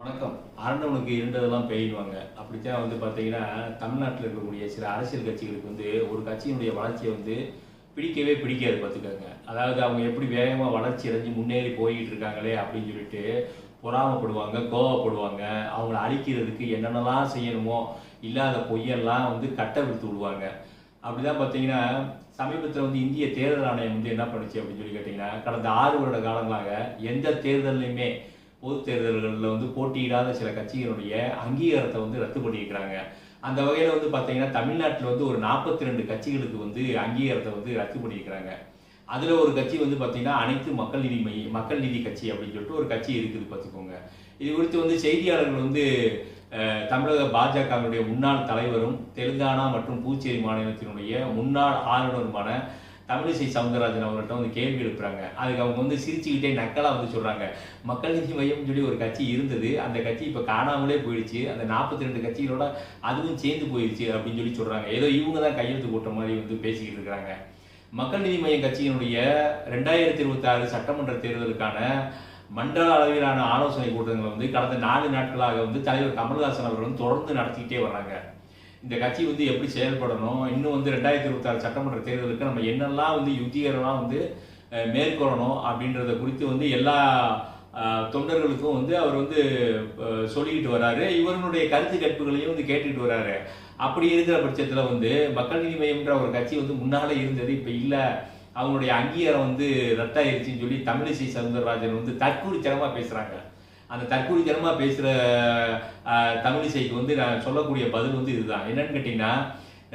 வணக்கம். அரண்டவனுக்கு இருண்டதெல்லாம் பெய்யுவாங்க அப்படித்தான் வந்து பார்த்தீங்கன்னா தமிழ்நாட்டில் இருக்கக்கூடிய சில அரசியல் கட்சிகளுக்கு வந்து ஒரு கட்சியினுடைய வளர்ச்சியை வந்து பிடிக்கவே பிடிக்காது பார்த்துக்கோங்க. அதாவது அவங்க எப்படி வேகமாக வளர்ச்சி அடைஞ்சு முன்னேறி போய்கிட்டு இருக்காங்களே அப்படின்னு சொல்லிட்டு பொறாமப்படுவாங்க கோவப்படுவாங்க. அவங்கள அழிக்கிறதுக்கு என்னென்னலாம் செய்யணுமோ இல்லாத பொய்யெல்லாம் வந்து கட்ட விடுத்து விடுவாங்க. அப்படிதான் பார்த்தீங்கன்னா சமீபத்தில் வந்து இந்திய தேர்தல் ஆணையம் வந்து என்ன பண்ணுச்சு அப்படின்னு சொல்லி கேட்டிங்கன்னா கடந்த ஆறு வருட காலங்களாக எந்த தேர்தல்லையுமே பொது தேர்தல்களில் வந்து போட்டியிடாத சில கட்சிகளுடைய அங்கீகாரத்தை வந்து ரத்து பண்ணியிருக்கிறாங்க. அந்த வகையில் வந்து பார்த்தீங்கன்னா தமிழ்நாட்டில் வந்து ஒரு நாற்பத்தி ரெண்டு கட்சிகளுக்கு வந்து அங்கீகாரத்தை வந்து ரத்து பண்ணியிருக்கிறாங்க. அதில் ஒரு கட்சி வந்து பார்த்தீங்கன்னா அனைத்து மக்கள் நீதி மைய மக்கள் நீதி கட்சி அப்படின்னு சொல்லிட்டு ஒரு கட்சி இருக்குது பார்த்துக்கோங்க இது குறித்து வந்து செய்தியாளர்கள் வந்து தமிழக பாஜகவினுடைய முன்னாள் தலைவரும் தெலுங்கானா மற்றும் புதுச்சேரி மாநிலத்தினுடைய முன்னாள் ஆளுநருமான தமிழிசை சவுந்தரராஜன் அவர்கிட்ட வந்து கேள்வி எழுப்புறாங்க. அதுக்கு அவங்க வந்து சிரிச்சுக்கிட்டே நக்கலாக வந்து சொல்கிறாங்க மக்கள் நீதி மையம் சொல்லி ஒரு கட்சி இருந்தது. அந்த கட்சி இப்போ காணாமலே போயிடுச்சு. அந்த நாற்பத்தி ரெண்டு கட்சிகளோட அதுவும் சேர்ந்து போயிடுச்சு அப்படின்னு சொல்லி சொல்கிறாங்க ஏதோ இவங்க தான் கையெழுத்து போட்ட மாதிரி வந்து பேசிக்கிட்டு இருக்கிறாங்க. மக்கள் நீதி மையம் கட்சியினுடைய ரெண்டாயிரத்தி இருபத்தாறு சட்டமன்ற தேர்தலுக்கான மண்டல அளவிலான ஆலோசனை கூட்டங்களை வந்து கடந்த நாலு நாட்களாக வந்து தலைவர் கமல்ஹாசன் அவர்கள் வந்து தொடர்ந்து நடத்திக்கிட்டே வர்றாங்க. இந்த கட்சி வந்து எப்படி செயல்படணும்? இன்னும் வந்து ரெண்டாயிரத்தி இருபத்தாறு சட்டமன்ற தேர்தலுக்கு நம்ம என்னெல்லாம் வந்து யுத்திகரெல்லாம் வந்து மேற்கொள்ளணும் அப்படின்றத குறித்து வந்து எல்லா தொண்டர்களுக்கும் வந்து அவர் வந்து சொல்லிக்கிட்டு வராரு. இவருடைய கருத்து கற்புகளையும் வந்து கேட்டுக்கிட்டு வராரு. அப்படி இருக்கிற பட்சத்தில் வந்து மக்கள் நீதி மையம்ன்ற ஒரு கட்சி வந்து முன்னாலே இருந்தது இப்போ இல்லை. அவங்களுடைய அங்கீகாரம் வந்து ரத்தாயிருச்சுன்னு சொல்லி தமிழிசை சவுந்தரராஜன் வந்து தற்கூரித்தனமாக பேசுகிறாங்க அந்த தற்கூரித்தனமாக பேசுகிற தமிழிசைக்கு வந்து நான் சொல்லக்கூடிய பதில் வந்து இதுதான். என்னன்னு கேட்டிங்கன்னா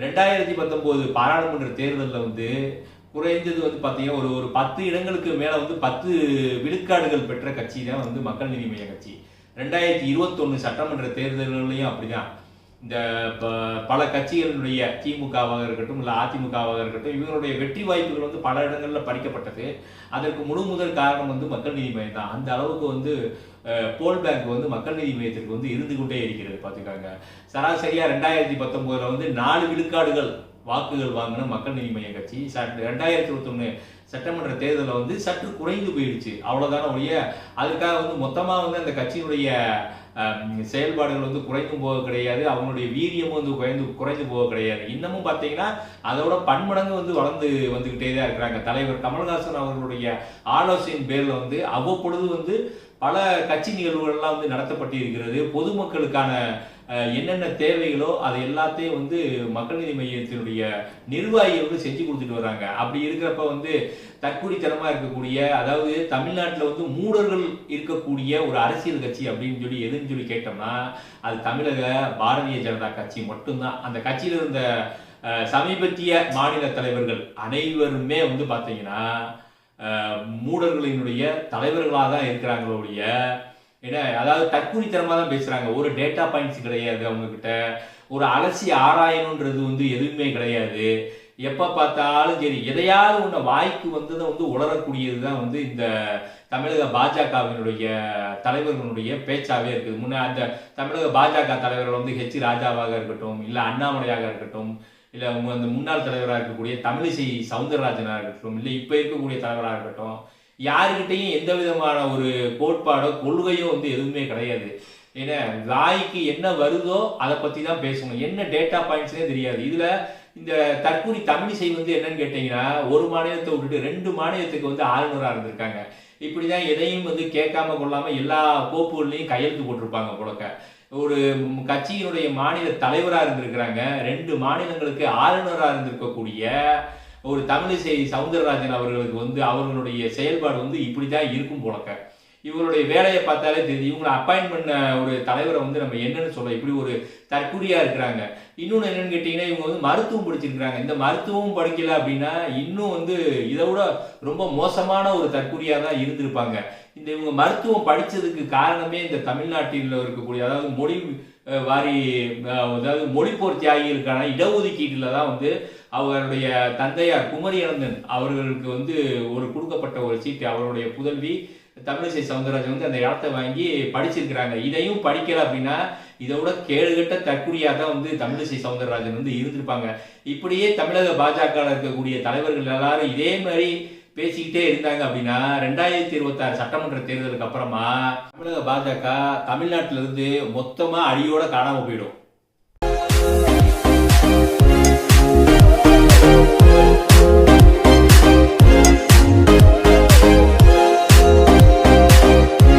ரெண்டாயிரத்தி பத்தொம்போது பாராளுமன்ற தேர்தலில் வந்து குறைந்தது வந்து பார்த்தீங்கன்னா ஒரு ஒரு பத்து இடங்களுக்கு மேலே வந்து பத்து விழுக்காடுகள் பெற்ற கட்சி தான் வந்து மக்கள் நீதி மைய கட்சி. ரெண்டாயிரத்தி இருபத்தொன்று சட்டமன்ற தேர்தல்கள்லையும் அப்படிதான். இந்த ப- பல கட்சிகளுடைய திமுகவாக இருக்கட்டும் இல்லை அதிமுகவாக இருக்கட்டும் இவங்களுடைய வெற்றி வாய்ப்புகள் வந்து பல இடங்களில் பறிக்கப்பட்டது. அதற்கு முழு முதல் காரணம் வந்து மக்கள் நீதி மையம் தான். அந்த அளவுக்கு வந்து போல் பேங்க் வந்து மக்கள் நீதி மையத்திற்கு வந்து இருந்து கொண்டே இருக்கிறது பார்த்துக்காங்க. சராசரியாக ரெண்டாயிரத்தி பத்தொம்போதில் வந்து நாலு விழுக்காடுகள் வாக்குகள் வாங்கின மக்கள் நீதி மைய கட்சி. சட்ட- ரெண்டாயிரத்தி இருபத்தொன்னு சட்டமன்ற தேர்தலில் வந்து சற்று குறைந்து போயிடுச்சு. அவ்வளோதான ஒழிய அதுக்காக வந்து மொத்தமாக வந்து அந்த கட்சியினுடைய செயல்பாடுகள் வந்து குறைந்து போக கிடையாது. அவங்களுடைய வீரியமும் வந்து குறைந்து குறைந்து போக கிடையாது. இன்னமும் பார்த்தீங்கன்னா அதோட பன்மடங்கு வந்து வளர்ந்து வந்துக்கிட்டே தான் இருக்கிறாங்க. தலைவர் கமல்ஹாசன் அவர்களுடைய ஆலோசனையின் பேரில் வந்து அவ்வப்பொழுது வந்து பல கட்சி நிகழ்வுகள்லாம் வந்து நடத்தப்பட்டு இருக்கிறது பொதுமக்களுக்கான என்னென்ன தேவைகளோ அதை எல்லாத்தையும் வந்து மக்கள் நீதி மையத்தினுடைய நிர்வாகி வந்து செஞ்சு கொடுத்துட்டு வராங்க. அப்படி இருக்கிறப்ப வந்து தற்குடித்தனமாக இருக்கக்கூடிய அதாவது தமிழ்நாட்டில் வந்து மூடர்கள் இருக்கக்கூடிய ஒரு அரசியல் கட்சி அப்படின்னு சொல்லி எதுன்னு சொல்லி கேட்டோம்னா அது தமிழக பாரதிய ஜனதா கட்சி மட்டும்தான். அந்த கட்சியில் இருந்த சமீபத்திய மாநில தலைவர்கள் அனைவருமே வந்து பார்த்தீங்கன்னா மூடர்களினுடைய தலைவர்களாக தான் இருக்கிறாங்களோ ஒழிய ஏன்னா அதாவது தற்குறித்தனமாக தான் பேசுகிறாங்க ஒரு டேட்டா பாயிண்ட்ஸ் கிடையாது அவங்கக்கிட்ட ஒரு அலசி ஆராயணுன்றது வந்து எதுவுமே கிடையாது. எப்போ பார்த்தாலும் சரி எதையாவது ஒன்று வாய்க்கு வந்ததை வந்து உளரக்கூடியது தான் வந்து இந்த தமிழக பாஜகவினுடைய தலைவர்களுடைய பேச்சாகவே இருக்குது. முன்னே அந்த தமிழக பாஜக தலைவர்கள் வந்து ஹெச் ராஜாவாக இருக்கட்டும் இல்லை அண்ணாமலையாக இருக்கட்டும் இல்லை உங்க அந்த முன்னாள் தலைவராக இருக்கக்கூடிய தமிழிசை சவுந்தரராஜனாக இருக்கட்டும் இல்லை இப்போ இருக்கக்கூடிய தலைவராக இருக்கட்டும் யாருக்கிட்டையும் எந்த விதமான ஒரு கோட்பாடோ கொள்கையோ வந்து எதுவுமே கிடையாது. ஏன்னா வாய்க்கு என்ன வருதோ அதை பத்தி தான் பேசணும். என்ன டேட்டா பாயிண்ட்ஸ்னே தெரியாது. இதுல இந்த தற்கூரி தமிழிசை வந்து என்னன்னு கேட்டீங்கன்னா ஒரு மாநிலத்தை விட்டுட்டு ரெண்டு மாநிலத்துக்கு வந்து ஆளுநராக இருந்திருக்காங்க. இப்படிதான் எதையும் வந்து கேட்காம கொள்ளாம எல்லா கோப்புகள்லையும் கையெழுத்து போட்டிருப்பாங்க புழக்க ஒரு கட்சியினுடைய மாநில தலைவராக இருந்திருக்கிறாங்க. ரெண்டு மாநிலங்களுக்கு ஆளுநராக இருந்திருக்கக்கூடிய ஒரு தமிழிசை சவுந்தரராஜன் அவர்களுக்கு வந்து அவர்களுடைய செயல்பாடு வந்து இப்படிதான் இருக்கும் போலக்க. இவங்களுடைய வேலையை பார்த்தாலே தெரியுது. இவங்களை அப்பாயின்ட் பண்ண ஒரு தலைவரை வந்து நம்ம என்னன்னு சொல்ல இப்படி ஒரு தற்குறியாக இருக்கிறாங்க. இன்னொன்று என்னன்னு கேட்டிங்கன்னா இவங்க வந்து மருத்துவம் படிச்சிருக்கிறாங்க. இந்த மருத்துவம் படிக்கல அப்படின்னா இன்னும் வந்து இதை விட ரொம்ப மோசமான ஒரு தற்குறியாக தான் இருந்திருப்பாங்க. இந்த இவங்க மருத்துவம் படித்ததுக்கு காரணமே இந்த தமிழ்நாட்டில் இருக்கக்கூடிய அதாவது மொழி வாரி அதாவது மொழிப்போர் தியாகிகளுக்கான இடஒதுக்கீட்டில் தான் வந்து அவருடைய தந்தையார் குமரியானந்தன் அவர்களுக்கு வந்து ஒரு கொடுக்கப்பட்ட ஒரு சீட்டு அவருடைய புதல்வி தமிழிசை சவுந்தரராஜன் வந்து அந்த இடத்த வாங்கி படிச்சிருக்கிறாங்க. இதையும் படிக்கல அப்படின்னா இதை விட கேடுகட்ட தற்குறியாக தான் வந்து தமிழிசை சவுந்தரராஜன் வந்து இருந்திருப்பாங்க. இப்படியே தமிழக பாஜக இருக்கக்கூடிய தலைவர்கள் எல்லாரும் இதே மாதிரி பேசிக்கிட்டே இருந்தாங்க அப்படின்னா ரெண்டாயிரத்தி இருபத்தாறு சட்டமன்ற தேர்தலுக்கு அப்புறமா தமிழக பாஜக தமிழ்நாட்டிலிருந்து மொத்தமாக அடியோட காணாமல் போயிடும்.